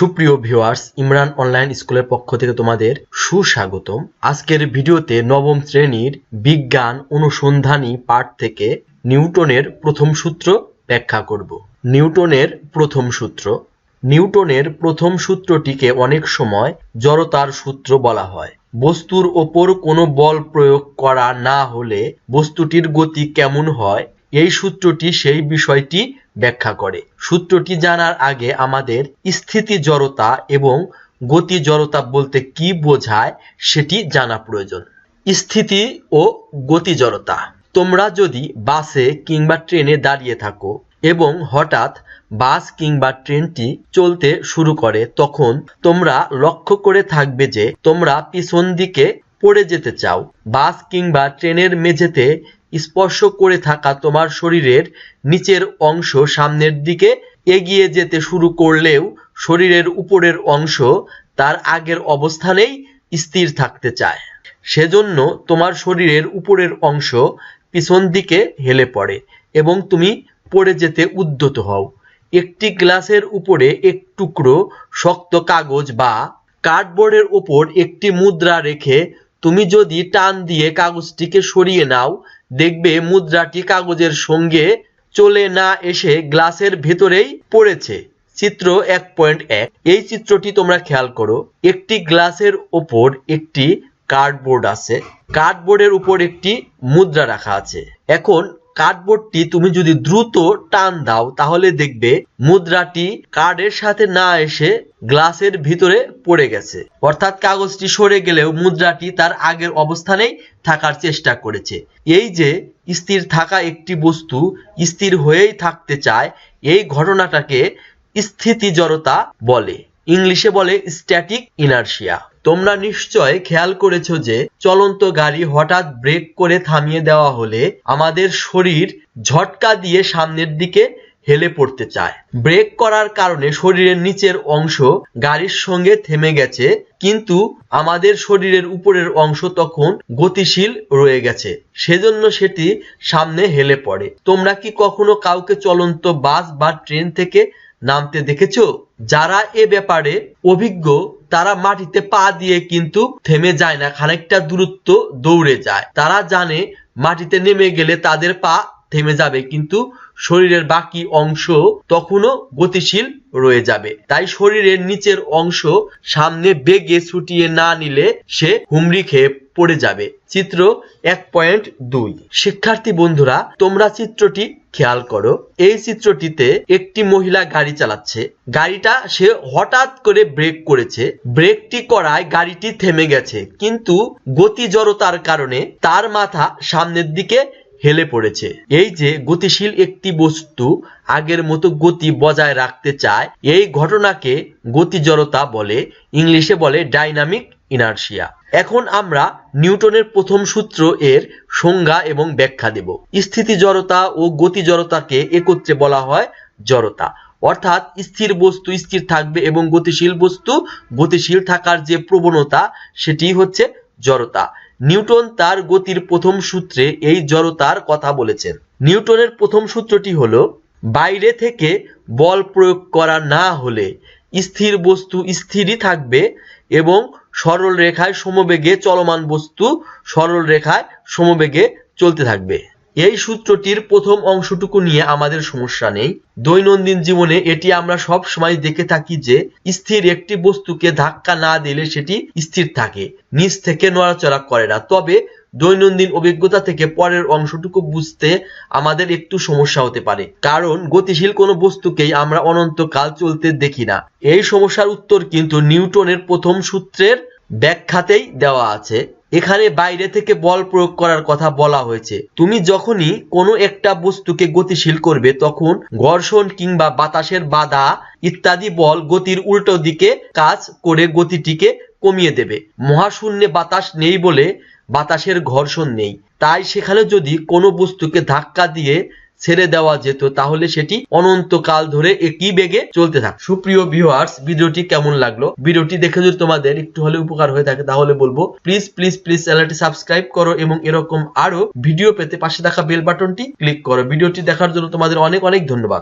সুপ্রিয় viewers, Imran online স্কুলের পক্ষ থেকে তোমাদের সুস্বাগতম। আজকের ভিডিওতে নবম শ্রেণির বিজ্ঞান অনুসন্ধানী পাঠ থেকে নিউটনের প্রথম সূত্র ব্যাখ্যা করব। নিউটনের প্রথম সূত্র। নিউটনের প্রথম সূত্রটিকে অনেক সময় জড়তার সূত্র বলা হয়। বস্তুর ওপর কোনো বল প্রয়োগ করা না হলে বস্তুটির গতি কেমন হয়? এই সূত্রটি, সেই বিষয়টি ব্যাখ্যা করে। সূত্রটি জানার আগে আমাদের স্থিতি জড়তা এবং গতি জড়তা বলতে কি বোঝায় সেটি জানা প্রয়োজন। স্থিতি ও গতি জড়তা তোমরা যদি বাসে কিংবা ট্রেনে দাঁড়িয়ে থাকো এবং হঠাৎ বাস কিংবা ট্রেনটি চলতে শুরু করে, তখন তোমরা লক্ষ্য করে থাকবে যে তোমরা পিছন দিকে পড়ে যেতে চাও। বাস কিংবা ট্রেনের মেঝেতে স্পর্শ করে থাকা তোমার শরীরের নিচের অংশ সামনের দিকে এগিয়ে যেতে শুরু করলেও শরীরের উপরের অংশ তার আগের অবস্থানেই স্থির থাকতে চায়। সেজন্য তোমার শরীরের উপরের অংশ পিছন দিকে হেলে পড়ে এবং তুমি পড়ে যেতে উদ্যত হও। একটি গ্লাসের উপরে এক টুকরো শক্ত কাগজ বা কার্ডবোর্ডের উপর একটি মুদ্রা রেখে তুমি যদি টান দিয়ে কাগজটিকে সরিয়ে নাও দেখবে মুদ্রাটি কাগজের সঙ্গে চলে না এসে গ্লাসের ভেতরেই পড়েছে। চিত্র এক পয়েন্ট এক। এই চিত্রটি তোমরা খেয়াল করো, একটি গ্লাসের ওপর একটি কার্ডবোর্ড আছে। কার্ডবোর্ডের উপর একটি মুদ্রা রাখা আছে। এখন কার্ডবোর্ডটি তুমি যদি দ্রুত টান দাও, তাহলে দেখবে মুদ্রাটি কার্ডের সাথে না এসে গ্লাসের ভিতরে পড়ে গেছে। অর্থাৎ কাগজটি সরে গেলেও মুদ্রাটি তার আগের অবস্থানেই থাকার চেষ্টা করেছে। এই যে স্থির থাকা একটি বস্তু স্থির হয়েই থাকতে চায়, এই ঘটনাটাকে স্থিতি জড়তা বলে। ইংলিশে বলে স্ট্যাটিক ইনার্শিয়া তোমরা নিশ্চয় খেয়াল করেছ যে চলন্ত গাড়ি হঠাৎ ব্রেক করে থামিয়ে দেওয়া হলে আমাদের শরীর ঝটকা দিয়ে সামনের দিকে হেলে পড়তে চায়। ব্রেক করার কারণে শরীরের নিচের অংশ গাড়ির সঙ্গে থেমে গেছে, কিন্তু আমাদের শরীরের উপরের অংশ তখন গতিশীল রয়ে গেছে, সেজন্য সেটি সামনে হেলে পড়ে। তোমরা কি কখনো কাউকে চলন্ত বাস বা ট্রেন থেকে নামতে দেখেছ? যারা এ ব্যাপারে অভিজ্ঞ, তারা মাটিতে পা দিয়ে কিন্তু থেমে যায় না, খানিকটা দূরত্ব দৌড়ে যায়। তারা জানে মাটিতে নেমে গেলে তাদের পা থেমে যাবে, কিন্তু শরীরের বাকি অংশ তখনও গতিশীল রয়ে যাবে। তাই শরীরের নিচের অংশ সামনে বেগে ছুটিয়ে না নিলে সে হুমড়ি খেয়ে পড়ে যাবে। চিত্র এক পয়েন্ট দুই। শিক্ষার্থী বন্ধুরা, তোমরা চিত্রটি খেয়াল করো। এই চিত্রটিতে একটি মহিলা গাড়ি চালাচ্ছে। গাড়িটা সে হঠাৎ করে ব্রেক করেছে। ব্রেকটি করায় গাড়িটি থেমে গেছে। কিন্তু গতি জড়তার কারণে তার মাথা সামনের দিকে হেলে পড়েছে। এই যে গতিশীল একটি বস্তু আগের মতো গতি বজায় রাখতে চায়, এই ঘটনাকে গতি জড়তা বলে। ইংলিশে বলে ডাইনামিক ইনার্শিয়া। এখন আমরা নিউটনের প্রথম সূত্র এর সংজ্ঞা এবং ব্যাখ্যা দেব। স্থিতি জড়তা ও গতি জড়তাকে একত্রে বলা হয় জড়তা। অর্থাৎ স্থির বস্তু স্থির থাকবে এবং গতিশীল বস্তু গতিশীল থাকার যে প্রবণতা, সেটি হচ্ছে জড়তা। নিউটন তার গতির প্রথম সূত্রে এই জড়তার কথা বলেছেন। নিউটনের প্রথম সূত্রটি হল, বাইরে থেকে বল প্রয়োগ করা না হলে স্থির বস্তু স্থিরই থাকবে এবং সরল রেখায় সমবেগে চলমান বস্তু সরল রেখায় সমবেগে চলতে থাকবে। এই সূত্রটির প্রথম অংশটুকু নিয়ে আমাদের সমস্যা নেই। দৈনন্দিন জীবনে এটি আমরা সব সময় দেখে থাকি যে, স্থির একটি বস্তুকে ধাক্কা না দিলে সেটি স্থির থাকে, নিচ থেকে নড়াচড়া করে না। তবে দৈনন্দিন অভিজ্ঞতা থেকে পরের অংশটুকু বুঝতে আমাদের একটু সমস্যা হতে পারে। কারণ গতিশীল কোনো বস্তুকেই আমরা অনন্তকাল চলতে দেখি না। এই সমস্যার উত্তর কিন্তু নিউটনের প্রথম সূত্রের ব্যাখ্যাতেই দেওয়া আছে। এখানে বাইরে থেকে বল প্রয়োগ করার কথা বলা হয়েছে। তুমি যখনই কোনো একটা বস্তুকে গতিশীল করবে, তখন ঘর্ষণ কিংবা বাতাসের বাধা ইত্যাদি বল গতির উল্টো দিকে কাজ করে গতিটিকে কমিয়ে দেবে। মহাশূন্যে বাতাস নেই বলে বাতাসের ঘর্ষণ নেই। তাই সেখানে যদি কোনো বস্তুকে ধাক্কা দিয়ে ছেড়ে দেওয়া যেত, তাহলে সেটি অনন্তকাল ধরে একই বেগে চলতে থাক। সুপ্রিয় ভিউয়ার্স ভিডিওটি কেমন লাগল? ভিডিওটি দেখে যদি তোমাদের একটু হলে উপকার হয়ে থাকে, তাহলে বলব প্লিজ প্লিজ প্লিজ চ্যানেলটি সাবস্ক্রাইব করো এবং এরকম আরও ভিডিও পেতে পাশে থাকা বেল বাটনটি ক্লিক করো। ভিডিওটি দেখার জন্য তোমাদের অনেক অনেক ধন্যবাদ।